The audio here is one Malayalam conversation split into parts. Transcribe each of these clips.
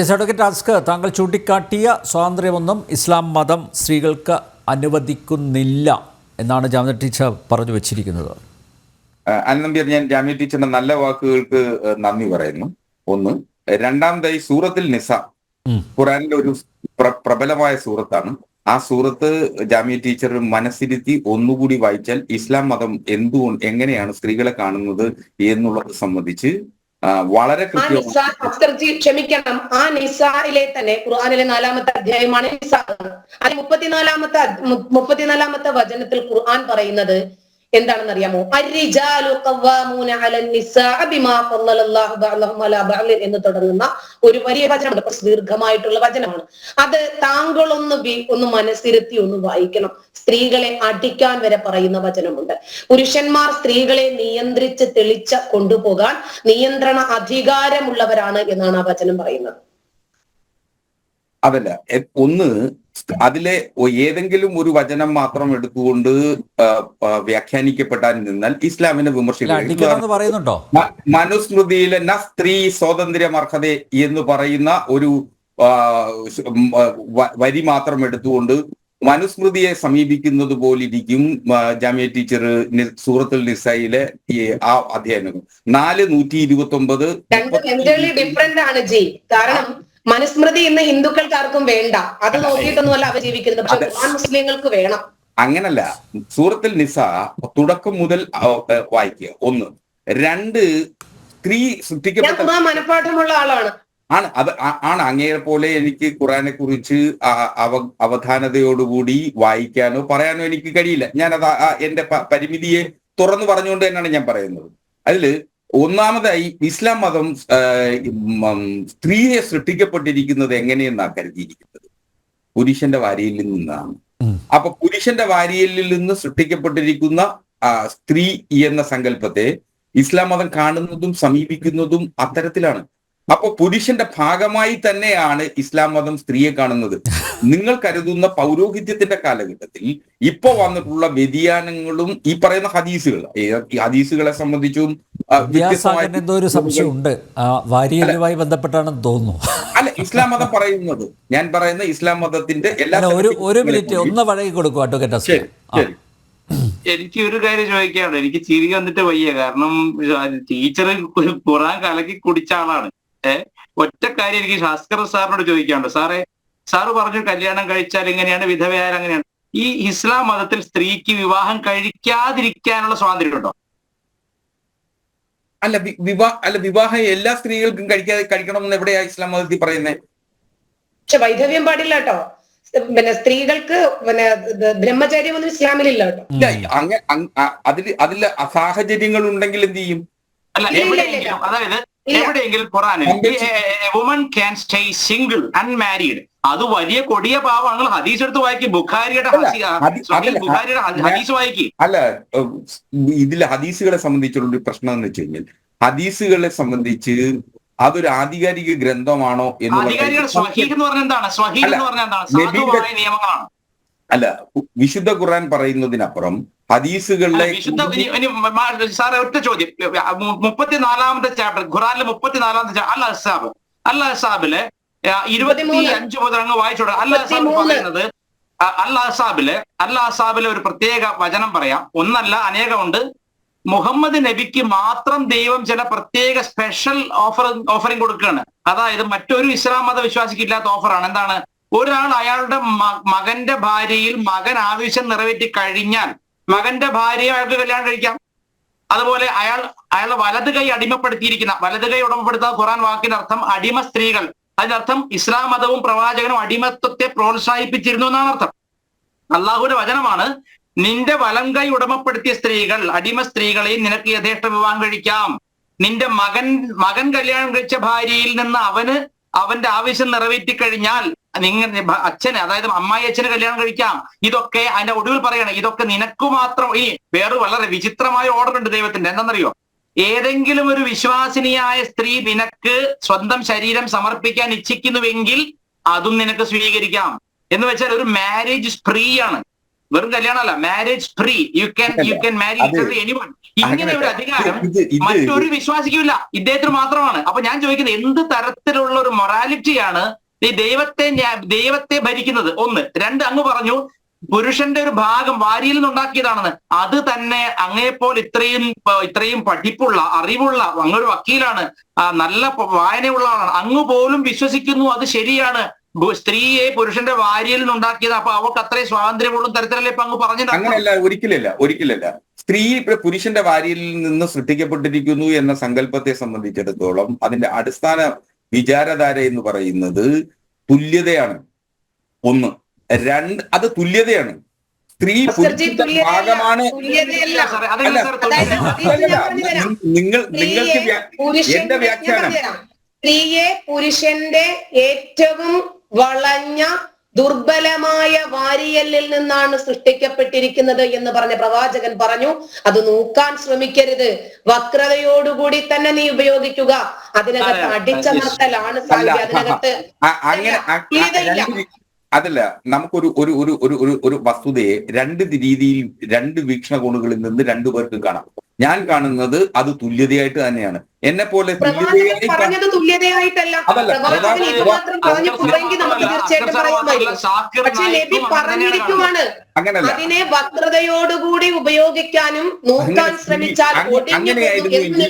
എസ് അഡ്വക്കേറ്റ് താങ്കൾ ചൂണ്ടിക്കാട്ടിയ സ്വാതന്ത്ര്യമൊന്നും ഇസ്ലാം മതം സ്ത്രീകൾക്ക് അനുവദിക്കുന്നില്ല എന്നാണ് ജാമ്യ ടീച്ചർ പറഞ്ഞു വെച്ചിരിക്കുന്നത്. അനന്തമ്പിയർ ഞാൻ ജാമ്യ ടീച്ചറിന്റെ നല്ല വാക്കുകൾക്ക് നന്ദി പറയുന്നു. ഒന്ന് രണ്ടാമതായി സൂറത്തിൽ നിസ. ഖുറാനിലെ ഒരു പ്രബലമായ സൂറത്താണ്. ആ സൂറത്ത് ജാമ്യ ടീച്ചർ മനസ്സിരുത്തി ഒന്നുകൂടി വായിച്ചാൽ ഇസ്ലാം മതം എന്തുകൊണ്ട് എങ്ങനെയാണ് സ്ത്രീകളെ കാണുന്നത് എന്നുള്ളത് സംബന്ധിച്ച് വളരെ നിസ ക്ഷമിക്കണം. ആ നിസായിലെ തന്നെ ഖുർആാനിലെ നാലാമത്തെ അധ്യായമാണ് നിസാ. അത് മുപ്പത്തിനാലാമത്തെ മുപ്പത്തിനാലാമത്തെ വചനത്തിൽ ഖുർആൻ പറയുന്നത് എന്താണെന്ന് അറിയാമോ എന്ന് തുടങ്ങുന്ന ഒരു വലിയ വചനമുണ്ട് ദീർഘമായിട്ടുള്ള വചനമാണ്. അത് താങ്കളൊന്ന് ഒന്ന് മനസ്സിരുത്തി ഒന്ന് വായിക്കണം. സ്ത്രീകളെ അടിക്കാൻ വരെ പറയുന്ന വചനമുണ്ട്. പുരുഷന്മാർ സ്ത്രീകളെ നിയന്ത്രിച്ച് തെളിച്ച കൊണ്ടുപോകാൻ നിയന്ത്രണ അധികാരമുള്ളവരാണ് എന്നാണ് ആ വചനം പറയുന്നത്. അതല്ല ഒന്ന് അതിലെ ഏതെങ്കിലും ഒരു വചനം മാത്രം എടുത്തുകൊണ്ട് ആ, നിന്നാൽ ഇസ്ലാമിനെ വിമർശിക്കും മനുസ്മൃതിയിലെ ന സ്ത്രീ സ്വാതന്ത്ര്യം അർഹത എന്ന് പറയുന്ന ഒരു വരി മാത്രം എടുത്തുകൊണ്ട് മനുസ്മൃതിയെ സമീപിക്കുന്നത് പോലിരിക്കും ജാമ്യ ടീച്ചർ നി- സൂറത്തുൽ നിസയിലെ ഈ ആ അധ്യയനം നാല് നൂറ്റി ഇരുപത്തി ഒമ്പത് ഡിഫറെന്റ് ആണ് ജി. കാരണം മനുസ്മൃതി ഇന്ന് ഹിന്ദുക്കൾക്ക് ആർക്കും വേണ്ട. അത് നോക്കിയിട്ടൊന്നുമല്ല അവ ജീവിക്കുന്നത്. പക്ഷെ ഖുർആൻ മുസ്ലിങ്ങൾക്ക് വേണം. അങ്ങനല്ല. സൂറത്തിൽ നിസ തുടക്കം മുതൽ വായിക്കുക. ഒന്ന്. രണ്ട് സ്ത്രീ സൃഷ്ടിക്കപ്പെട്ട മനഃപാഠമുള്ള മനഃപ്പാഠമുള്ള ആളാണ്. ആണ്. അത് ആണ്. അങ്ങേ പോലെ എനിക്ക് ഖുറാനെ കുറിച്ച് അവ അവധാനതയോടുകൂടി വായിക്കാനോ പറയാനോ എനിക്ക് കഴിയില്ല. ഞാൻ അത് എന്റെ പരിമിതിയെ തുറന്നു പറഞ്ഞുകൊണ്ട് തന്നെയാണ് ഞാൻ പറയുന്നത്. അതിൽ ഒന്നാമതായി ഇസ്ലാം മതം സ്ത്രീയെ സൃഷ്ടിക്കപ്പെട്ടിരിക്കുന്നത് എങ്ങനെയെന്നാ കരുതിയിരിക്കുന്നത്? പുരുഷന്റെ വാരിയിൽ നിന്നാണ്. അപ്പൊ പുരുഷന്റെ വാരിയലിൽ നിന്ന് സൃഷ്ടിക്കപ്പെട്ടിരിക്കുന്ന സ്ത്രീ എന്ന സങ്കല്പത്തെ ഇസ്ലാം മതം കാണുന്നതും സമീപിക്കുന്നതും അത്തരത്തിലാണ്. അപ്പൊ പുരുഷന്റെ ഭാഗമായി തന്നെയാണ് ഇസ്ലാം മതം സ്ത്രീയെ കാണുന്നത്. നിങ്ങൾ കരുതുന്ന പൗരോഹിത്യത്തിന്റെ കാലഘട്ടത്തിൽ ഇപ്പൊ വന്നിട്ടുള്ള വ്യതിയാനങ്ങളും ഈ പറയുന്ന ഹദീസുകൾ ഹദീസുകളെ സംബന്ധിച്ചും എന്തോ ഒരു സംശയമുണ്ട്. വാരിയലുമായി ബന്ധപ്പെട്ടാണെന്ന് തോന്നുന്നു. അല്ല ഇസ്ലാം മതം പറയുന്നത് ഞാൻ പറയുന്ന ഇസ്ലാം മതത്തിന്റെ എല്ലാ ഒരു ഒരു മിനിറ്റ് ഒന്ന് വഴകി കൊടുക്കും അഡ്വക്കേറ്റ് ശരി എനിക്ക് ഒരു കാര്യം ചോദിക്കാനുണ്ട് എനിക്ക് ചിരി വന്നിട്ട് വയ്യ കാരണം ടീച്ചർ കുറാൻ കലക്കി കുടിച്ച ആളാണ്. ഏഹ് ഒറ്റ കാര്യം എനിക്ക് ഭാസ്കർ സാറിനോട് ചോദിക്കാനുണ്ട്. സാറേ സാറ് പറഞ്ഞു കല്യാണം കഴിച്ചാൽ എങ്ങനെയാണ് വിധവയാൽ അങ്ങനെയാണ്. ഈ ഇസ്ലാം മതത്തിൽ സ്ത്രീക്ക് വിവാഹം കഴിക്കാതിരിക്കാനുള്ള സ്വാതന്ത്ര്യം ഉണ്ടോ? അല്ല വിവാഹ അല്ല വിവാഹം എല്ലാ സ്ത്രീകൾക്കും കഴിക്കാതെ കഴിക്കണമെന്ന് എവിടെയാ ഇസ്ലാം മതത്തിൽ പറയുന്നത് പക്ഷെ വൈധവ്യം പാടില്ല കേട്ടോ. പിന്നെ സ്ത്രീകൾക്ക് പിന്നെ ബ്രഹ്മചര്യം ഒന്നും ഇസ്ലാമിലില്ല കേട്ടോ. ഇല്ല അങ്ങ അതിൽ അതിൽ അതിൽ അതിൽ സാഹചര്യങ്ങൾ ഉണ്ടെങ്കിൽ എന്ത് ചെയ്യും. അതായത്. എവിടെയെങ്കിലും ഖുറാനിൽ woman can stay single unmarried അത് വലിയ കൊടിയ പാവങ്ങൾ ഹദീസ് എടുത്ത് വായിക്കും. ബുഖാരിയുടെ ബുഖാരിയുടെ ഹദീസ് വായിക്കി. അല്ല ഇതിൽ ഹദീസുകളെ സംബന്ധിച്ചുള്ള ഒരു പ്രശ്നം എന്ന് വെച്ച് കഴിഞ്ഞാൽ ഹദീസുകളെ സംബന്ധിച്ച് അതൊരു ആധികാരിക ഗ്രന്ഥമാണോ അധികാരികൾ സ്വഹീഹ് എന്ന് പറഞ്ഞാൽ എന്താണ്? സ്വഹീഹ് എന്ന് പറഞ്ഞാൽ എന്താണ്? സാധുവായ നിയമങ്ങളാണ്. അല്ല വിശുദ്ധ ഖുർആൻ പറയുന്നതിനപ്പുറം ഹദീസുകളിലെ അല്ല, വിശുദ്ധ സാറേ ഒറ്റ ചോദ്യം. മുപ്പത്തിനാലാമത്തെ ചാപ്റ്റർ ഖുറാനിലെ മുപ്പത്തിനാലാമത്തെ അല്ല അൽ അസാബ് അൽ അസാബിൽ ഇരുപത്തി അഞ്ച് മുതൽ അങ്ങ് വായിച്ചോട്ടെ അൽ അസാബ് പറയുന്നത് അല്ല അൽ അസാബിൽ അൽ അസാബിലെ ഒരു പ്രത്യേക വചനം പറയാം. ഒന്നല്ല അനേകമുണ്ട്. മുഹമ്മദ് നബിക്ക് മാത്രം ദൈവം ചില പ്രത്യേക സ്പെഷ്യൽ ഓഫർ ഓഫറിംഗ് കൊടുക്കുകയാണ്. അതായത് മറ്റൊരു ഇസ്ലാം മത വിശ്വാസിക്ക് ഇല്ലാത്ത ഓഫറാണ് എന്താണ്? ഒരാൾ അയാളുടെ മകന്റെ ഭാര്യയിൽ മകൻ ആവശ്യം നിറവേറ്റി കഴിഞ്ഞാൽ മകന്റെ ഭാര്യയെ അയാൾക്ക് കല്യാണം കഴിക്കാം. അതുപോലെ അയാൾ അയാളുടെ വലത് കൈ അടിമപ്പെടുത്തിയിരിക്കുന്ന വലത് കൈ ഉടമപ്പെടുത്താത്ത ഖുറാൻ വാക്കിന്റെ അർത്ഥം അടിമ സ്ത്രീകൾ. അതിനർത്ഥം ഇസ്ലാം മതവും പ്രവാചകനും അടിമത്വത്തെ പ്രോത്സാഹിപ്പിച്ചിരുന്നു എന്നാണ് അർത്ഥം. അള്ളാഹുവിന്റെ വചനമാണ് നിന്റെ വലം കൈ ഉടമപ്പെടുത്തിയ സ്ത്രീകൾ അടിമ സ്ത്രീകളെയും നിനക്ക് യഥേഷ്ട വിവാഹം കഴിക്കാം. നിന്റെ മകൻ മകൻ കല്യാണം കഴിച്ച ഭാര്യയിൽ നിന്ന് അവന് അവന്റെ ആവശ്യം നിറവേറ്റി കഴിഞ്ഞാൽ നിങ്ങൾ അച്ഛനെ അതായത് അമ്മായി അച്ഛന് കല്യാണം കഴിക്കാം. ഇതൊക്കെ അതിന്റെ ഒടുവിൽ പറയണം ഇതൊക്കെ നിനക്ക് മാത്രം ഈ വേറെ വളരെ വിചിത്രമായ ഓർഡർ ഉണ്ട് ദൈവത്തിന്റെ. എന്താണെന്നറിയോ? ഏതെങ്കിലും ഒരു വിശ്വാസിനിയായ സ്ത്രീ നിനക്ക് സ്വന്തം ശരീരം സമർപ്പിക്കാൻ ഇച്ഛിക്കുന്നുവെങ്കിൽ അതും നിനക്ക് സ്വീകരിക്കാം. എന്ന് വെച്ചാൽ ഒരു മാരേജ് സ്ത്രീയാണ് വെറും കല്യാണമല്ല marriage free you can you can marry anyone ഇങ്ങനെ ഒരു അധികാരം മറ്റൊരു വിശ്വാസിക്കില്ല ഇദ്ദേഹത്തിന് മാത്രമാണ്. അപ്പൊ ഞാൻ ചോദിക്കുന്നത് എന്ത് തരത്തിലുള്ള ഒരു മൊറാലിറ്റിയാണ് ഈ ദൈവത്തെ ദൈവത്തെ ഭരിക്കുന്നത്? ഒന്ന്. രണ്ട് അങ്ങ് പറഞ്ഞു പുരുഷന്റെ ഒരു ഭാഗം വാരിയിൽ നിന്നുണ്ടാക്കിയതാണെന്ന്. അത് തന്നെ അങ്ങേപ്പോൾ ഇത്രയും ഇത്രയും പഠിപ്പുള്ള അറിവുള്ള അങ്ങൊരു വക്കീലാണ്. നല്ല വായനയുള്ള ആളാണ് അങ്ങ് പോലും വിശ്വസിക്കുന്നു അത് ശരിയാണ്. സ്ത്രീയെ പുരുഷന്റെ വാരിയിൽ നിന്നുണ്ടാക്കിയത് അപ്പൊ അവർക്ക് അത്രയും സ്വാതന്ത്ര്യമുള്ള തരത്തിലല്ലേ ഇപ്പൊ അങ്ങ് പറഞ്ഞത് അങ്ങനെയല്ല ഒരിക്കലല്ല ഒരിക്കലല്ല. സ്ത്രീ പുരുഷന്റെ വാരിയിൽ നിന്ന് സൃഷ്ടിക്കപ്പെട്ടിരിക്കുന്നു എന്ന സങ്കല്പത്തെ സംബന്ധിച്ചിടത്തോളം അതിന്റെ അടിസ്ഥാന വിചാരധാര എന്ന് പറയുന്നത് തുല്യതയാണ്. ഒന്ന്. രണ്ട് അത് തുല്യതയാണ്. സ്ത്രീ പുരുഷന്റെ ഭാഗമാണ്. നിങ്ങൾ നിങ്ങൾക്ക് പുരുഷന്റെ എന്റെ വ്യാഖ്യാനം. സ്ത്രീയെ പുരുഷന്റെ ഏറ്റവും വളഞ്ഞ ദുർബലമായ വാരിയല്ലിൽ നിന്നാണ് സൃഷ്ടിക്കപ്പെട്ടിരിക്കുന്നത് എന്ന് പറഞ്ഞ പ്രവാചകൻ പറഞ്ഞു. അത് നോക്കാൻ ശ്രമിക്കരുത്. വക്രതയോടുകൂടി തന്നെ നീ ഉപയോഗിക്കുക. അതിനകത്ത് അതെ, അടിച്ചമർത്തലാണ് സാധ്യത സാധ്യ. അതിനകത്ത് അതല്ല നമുക്കൊരു ഒരു ഒരു ഒരു ഒരു ഒരു വസ്തുതയെ രണ്ട് രീതിയിൽ രണ്ട് വീക്ഷണകോണുകളിൽ നിന്ന് രണ്ടു പേർക്ക് കാണാം. ഞാൻ കാണുന്നത് അത് തുല്യതയായിട്ട് തന്നെയാണ്. എന്നെ പോലെ അങ്ങനല്ല അതിനെ വക്രതയോടുകൂടി ഉപയോഗിക്കാനും നോക്കാൻ ശ്രമിച്ചാൽ അങ്ങനെയായിരുന്നു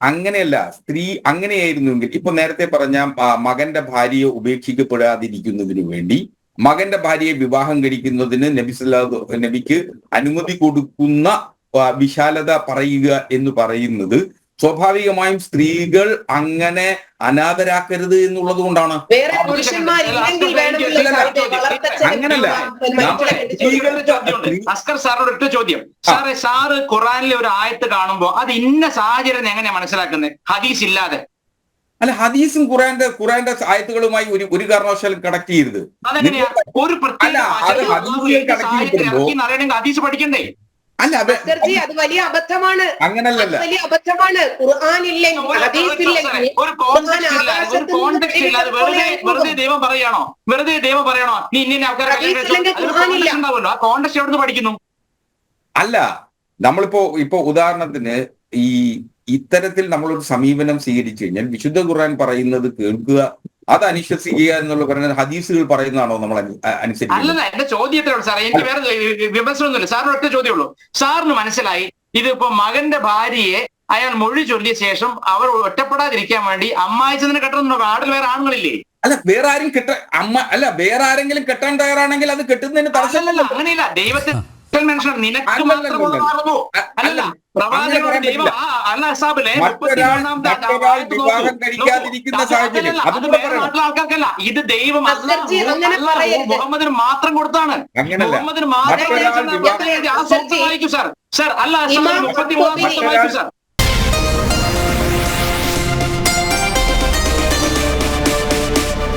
അങ്ങനെയല്ല സ്ത്രീ അങ്ങനെയായിരുന്നുവെങ്കിൽ ഇപ്പൊ നേരത്തെ പറഞ്ഞ മകന്റെ ഭാര്യയെ ഉപേക്ഷിക്കപ്പെടാതിരിക്കുന്നതിനു വേണ്ടി മകന്റെ ഭാര്യയെ വിവാഹം കഴിക്കുന്നതിന് നബി സല്ലല്ലാഹു നബിക്ക് അനുമതി കൊടുക്കുന്ന വിശാലത പറയുക എന്ന് പറയുന്നത് സ്വാഭാവികമായും സ്ത്രീകൾ അങ്ങനെ അനാഥരാക്കരുത് എന്നുള്ളത് കൊണ്ടാണ്. അങ്ങനല്ല. അസ്കർ സാറിനോട് ഒറ്റ ചോദ്യം. സാറെ സാറ് ഖുറാനിലെ ഒരു ആയത്ത് കാണുമ്പോ അത് ഇന്ന സാഹചര്യം എങ്ങനെ മനസ്സിലാക്കുന്നത്? ഹദീസ് ഇല്ലാതെ. അല്ല ഹദീസും ഖുറാന്റെ ഖുറാന്റെ ആയത്തുകളുമായി ഒരു ഒരു കാരണവശാലും കണക്ട് ചെയ്യരുത്. അതെങ്ങനെയാ? ഒരു പ്രത്യേക അല്ല, അത് വചനം കണക്ട് ചെയ്യപ്പെടുമ്പോ- ഹദീസ് പഠിക്കണ്ടേ? അല്ല അത് അത് വലിയ അബദ്ധമാണ്. അങ്ങനല്ലല്ല. വലിയ അബദ്ധമാണ്. ഖുർആൻ ഇല്ലെങ്കിൽ ഒരു- ഒരു ഇല്ലെങ്കിൽ ഇല്ല ഒരു ആകാശത്ത് ഇല്ല. വെറുതെ വെറുതെ ദൈവം പറയാണോ? വെറുതെ ദൈവം പറയണോ? നീ ഇന്ന ആ കോൺടെക്സ്റ്റ് എവിടെ നിന്ന് പഠിക്കുന്നു? അല്ല നമ്മളിപ്പോ ഇപ്പൊ ഉദാഹരണത്തിന് ഈ ഇത്തരത്തിൽ നമ്മളൊരു സമീപനം സ്വീകരിച്ചു കഴിഞ്ഞാൽ വിശുദ്ധ ഖുർആൻ പറയുന്നത് കേൾക്കുക അത് അനുശ്വസിക്കുക എന്നുള്ള പറയുന്നത് ഹദീസുകൾ പറയുന്നതാണോ നമ്മൾ അനുസരിക്കുന്നത്? അല്ലല്ല എന്റെ ചോദ്യത്തിലുള്ള സാറേ. എനിക്ക് വേറെ വിമർശനമൊന്നുമില്ല. സാറിന് ഒറ്റ ചോദ്യമുള്ളൂ. സാറിന് മനസ്സിലായി ഇതിപ്പോ മകന്റെ ഭാര്യയെ അയാൾ മൊഴി ചൊല്ലിയ ശേഷം അവർ ഒറ്റപ്പെടാതിരിക്കാൻ വേണ്ടി അമ്മായിച്ചതിനെ കെട്ടുന്ന നാട്ടിൽ വേറെ ആണുങ്ങളില്ലേ? അല്ല വേറെ ആരും കെട്ട അമ്മ അല്ല വേറെ ആരെങ്കിലും കെട്ടാൻ തയ്യാറാണെങ്കിൽ അത് കെട്ടുന്നതിന് തടസ്സമല്ല അങ്ങനെയില്ല. ദൈവത്തെ മനുഷ്യൻ നിനക്ക് മാത്രമുള്ളതാകുന്നു അല്ല, പ്രവാചകനോട് ദൈവം അല്ല അസാബിലെ ആൾക്കാർക്കല്ല. ഇത് ദൈവം അങ്ങനെ പറയരുത്. മുഹമ്മദിന് മാത്രം കൊടുത്താണ്. അങ്ങനല്ല. മുഹമ്മദിന് മാത്രം വായിക്കൂ സാർ. സാർ അല്ല ഇമാം മുപ്പത്തി മൂന്നാം ഖുർത്തുബി- സാർ.